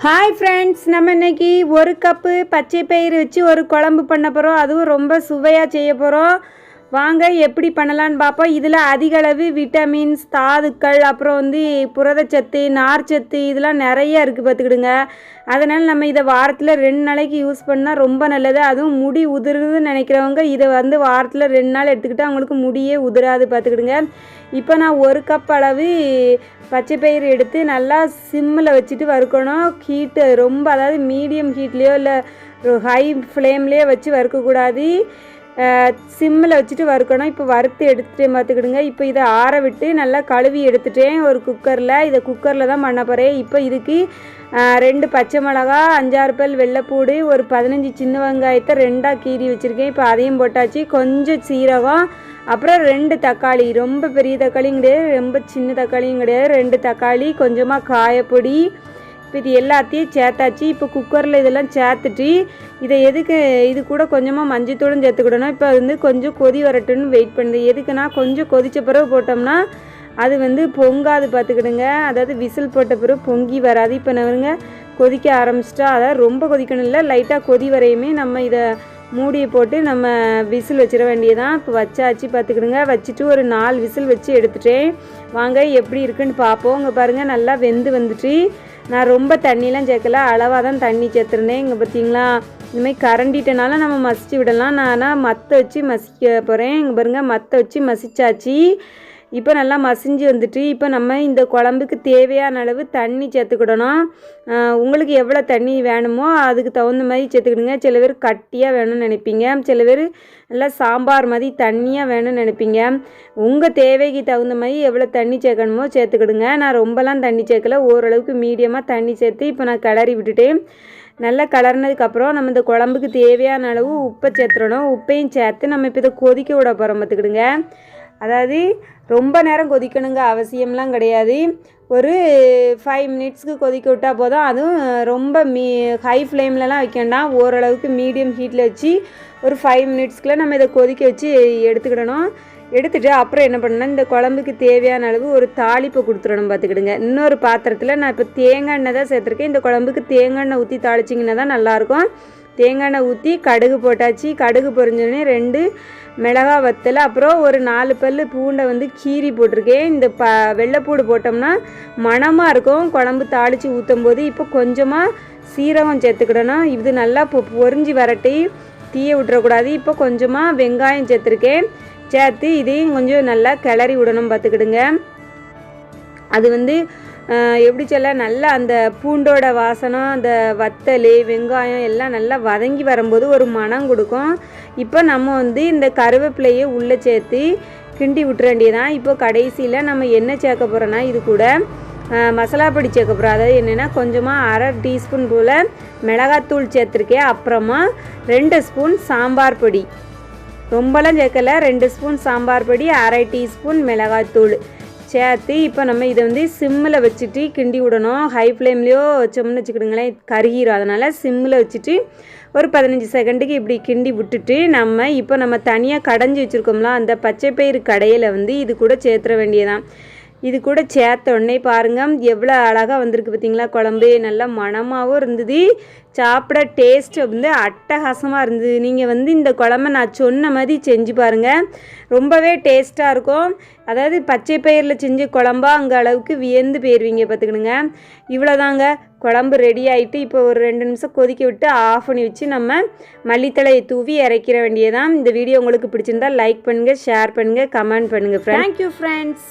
Hi friends நம்ம இன்னைக்கு ஒரு கப்பு பச்சை பயிறு வச்சு ஒரு குழம்பு பண்ண போகிறோம் அதுவும் ரொம்ப சுவையாக செய்ய போகிறோம் வாங்க எப்படி பண்ணலான்னு பார்ப்போம் இதில் அதிக அளவு விட்டமின்ஸ் தாதுக்கள் அப்புறம் வந்து புரதச்சத்து நார்ச்சத்து இதெல்லாம் நிறைய இருக்குது பார்த்துக்கிடுங்க. அதனால் நம்ம இதை வாரத்தில் ரெண்டு நாளைக்கு யூஸ் பண்ணால் ரொம்ப நல்லது. அதுவும் முடி உதிருதுன்னு நினைக்கிறவங்க இதை வந்து வாரத்தில் ரெண்டு நாள் எடுத்துக்கிட்டால் அவங்களுக்கு முடியே உதிராது பார்த்துக்கிடுங்க. இப்போ நான் ஒரு கப் அளவு பச்சை எடுத்து நல்லா சிம்மில் வச்சுட்டு வறுக்கணும். ஹீட்டு ரொம்ப அதாவது மீடியம் ஹீட்லேயோ இல்லை ஹை ஃப்ளேம்லேயோ வச்சு வறுக்கக்கூடாது. சிம்மில் வச்சுட்டு வறுக்கணும். இப்போ வறுத்து எடுத்துகிட்டே பார்த்துக்கிடுங்க இப்போ இதை ஆற விட்டு நல்லா கழுவி எடுத்துட்டேன். ஒரு குக்கரில். இதை குக்கரில் தான் பண்ண போகிறேன் இப்போ இதுக்கு ரெண்டு பச்சை மிளகா அஞ்சாறு பல் வெள்ளைப்பூடு ஒரு பதினஞ்சு சின்ன வெங்காயத்தை ரெண்டாக கீறி வச்சுருக்கேன். இப்போ அதையும் போட்டாச்சு. கொஞ்சம் சீரகம் அப்புறம் ரெண்டு தக்காளி. ரொம்ப பெரிய தக்காளியும் கிடையாது. ரொம்ப சின்ன தக்காளியும் கிடையாது. ரெண்டு தக்காளி கொஞ்சமாக காயப்பொடி இப்போ இது எல்லாத்தையும் சேர்த்தாச்சு. இப்போ குக்கரில் இதெல்லாம் சேர்த்துட்டு இதை எதுக்கு இது கூட கொஞ்சமாக மஞ்சத்தூளும் சேர்த்துக்கிடணும். இப்போ வந்து கொஞ்சம் கொதி வரட்டுன்னு வெயிட் பண்ணுது. எதுக்குன்னா கொஞ்சம் கொதித்த பிறகு போட்டோம்னா அது வந்து பொங்காது பார்த்துக்கிடுங்க. அதாவது விசில் போட்ட பிறகு பொங்கி வராது. இப்போ நவருங்க கொதிக்க ஆரம்பிச்சிட்டா அதாவது ரொம்ப கொதிக்கணும் இல்லை லைட்டாக கொதி வரையுமே நம்ம இதை மூடியை போட்டு நம்ம விசில் வச்சிட வேண்டியதான் இப்போ வச்சாச்சு பார்த்துக்கிடுங்க. வச்சுட்டு ஒரு நாலு விசில் வச்சு எடுத்துட்டேன். வாங்க எப்படி இருக்குன்னு பார்ப்போம். இங்கே பாருங்கள் நல்லா வெந்து வந்துட்டு. நான் ரொம்ப தண்ணிலாம் சேர்க்கல. அளவாக தான் தண்ணி சேர்த்துருந்தேன். இங்கே பார்த்தீங்களா? இந்தமாதிரி கரண்டிட்டனால நம்ம மசிச்சு விடலாம். நான் ஆனால் மற்ற வச்சு மசிக்க போகிறேன் இங்கே பாருங்கள் மற்ற வச்சு மசிச்சாச்சு. இப்போ நல்லா மசிஞ்சு வந்துட்டு இப்போ நம்ம இந்த குழம்புக்கு தேவையான அளவு தண்ணி சேர்த்துக்கிடணும். உங்களுக்கு எவ்வளோ தண்ணி வேணுமோ அதுக்கு தகுந்த மாதிரி சேர்த்துக்கிடுங்க. சில பேர் கட்டியாக வேணும்னு நினைப்பீங்க. சில பேர் நல்லா சாம்பார் மாதிரி தண்ணியாக வேணும்னு நினைப்பீங்க. உங்கள் தேவைக்கு தகுந்த மாதிரி எவ்வளோ தண்ணி சேர்க்கணுமோ சேர்த்துக்கிடுங்க. நான் ரொம்பலாம் தண்ணி சேர்க்கல. ஓரளவுக்கு மீடியமாக தண்ணி சேர்த்து இப்போ நான் கிளறி விட்டுட்டேன். நல்லா கலர்னதுக்கப்புறம் நம்ம இந்த குழம்புக்கு தேவையான அளவு உப்பை சேர்த்துடணும். உப்பையும் சேர்த்து நம்ம இப்போ இதை கொதிக்க விட போகிறோம் பார்த்துக்கிடுங்க. அதாவது ரொம்ப நேரம் கொதிக்கணுங்க அவசியம்லாம் கிடையாது. ஒரு ஃபைவ் மினிட்ஸ்க்கு கொதிக்க விட்டால் போதும். அதுவும் ரொம்ப மீ ஹை ஃப்ளேம்லலாம் வைக்க வேண்டாம். ஓரளவுக்கு மீடியம் ஹீட்டில் வச்சு ஒரு ஃபைவ் மினிட்ஸ்க்குள்ளே நம்ம இதை கொதிக்க வச்சு எடுத்துக்கிடணும். எடுத்துகிட்டு அப்புறம் என்ன பண்ணணும் இந்த குழம்புக்கு தேவையான அளவு ஒரு தாளிப்பை கொடுத்துடணும் பார்த்துக்கிடுங்க. இன்னொரு பாத்திரத்தில் நான் இப்போ தேங்காய் எண்ணெய் தான் சேர்த்துருக்கேன். இந்த குழம்புக்கு தேங்காய் எண்ணெய் ஊற்றி தாளிச்சிங்கன்னா தான் நல்லாயிருக்கும் தேங்காய் எண்ணெய் ஊற்றி கடுகு போட்டாச்சு. கடுகு பொரிஞ்சோடனே ரெண்டு மிளகா வத்தல் அப்புறம் ஒரு நாலு பல் பூண்டை வந்து கீரி போட்டிருக்கேன். இந்த ப வெள்ளைப்பூடு போட்டோம்னா மணமாக இருக்கும். குழம்பு தாளித்து ஊற்றும் போது இப்போ கொஞ்சமாக சீரகம் சேர்த்துக்கிடணும். இது நல்லா பொ பொறிஞ்சி வரட்டி தீயை விட்டுறக்கூடாது. இப்போ கொஞ்சமாக வெங்காயம் சேர்த்துருக்கேன். சேர்த்து இதையும் கொஞ்சம் நல்லா கிளறி விடணும் பார்த்துக்கிடுங்க அது வந்து எப்படி சொல்ல நல்லா அந்த பூண்டோட வாசனம் அந்த வத்தல் வெங்காயம் எல்லாம் நல்லா வதங்கி வரும்போது ஒரு மனம் கொடுக்கும். இப்போ நம்ம வந்து இந்த கருவேப்பிலையை உள்ளே சேர்த்து கிண்டி விட்டுற வேண்டியதான் இப்போ கடைசியில் நம்ம என்ன சேர்க்க போகிறோன்னா இது கூட மசாலா பொடி சேர்க்க போகிறோம் அதாவது என்னென்னா கொஞ்சமாக அரை டீஸ்பூன் போல் மிளகாத்தூள் சேர்த்துருக்கேன். அப்புறமா ரெண்டு ஸ்பூன் சாம்பார் பொடி. ரொம்பலாம் சேர்க்கல. ரெண்டு ஸ்பூன் சாம்பார் பொடி அரை டீஸ்பூன் மிளகாத்தூள். சேர்த்து இப்போ நம்ம இதை வந்து சிம்மில் வச்சுட்டு கிண்டி விடணும். ஹை ஃப்ளேம்லேயோ வச்சோம்னு வச்சுக்கிடுங்களேன் கருகிரும். அதனால் சிம்மில் வச்சுட்டு ஒரு பதினஞ்சு செகண்டுக்கு இப்படி கிண்டி விட்டுட்டு நம்ம இப்போ நம்ம தனியாக கடைஞ்சி வச்சுருக்கோம்ல அந்த பச்சை பயிறு கடையில் வந்து இது கூட சேர்த்துற வேண்டியதான் இது கூட சேர்த்த உடனே பாருங்கள் எவ்வளோ அழகாக வந்திருக்கு பார்த்தீங்களா குழம்பு நல்லா மணமாகவும் இருந்தது. சாப்பிட டேஸ்ட் வந்து அட்டகாசமாக இருந்தது. நீங்கள் வந்து இந்த குழம்ப நான் சொன்ன மாதிரி செஞ்சு பாருங்கள் ரொம்பவே டேஸ்ட்டாக இருக்கும். அதாவது பச்சை பயிரில் செஞ்ச குழம்பா அங்கே அளவுக்கு வியந்து போயிடுவீங்க பார்த்துக்கணுங்க இவ்வளோதாங்க குழம்பு ரெடி ஆகிட்டு இப்போ ஒரு ரெண்டு நிமிஷம் கொதிக்க விட்டு ஆஃப் பண்ணி வச்சு நம்ம மல்லித்தலையை தூவி இறக்கிற வேண்டியதான் இந்த வீடியோ உங்களுக்கு பிடிச்சிருந்தா லைக் பண்ணுங்கள் ஷேர் பண்ணுங்கள் கமெண்ட் பண்ணுங்கள் தேங்க்யூ ஃப்ரெண்ட்ஸ்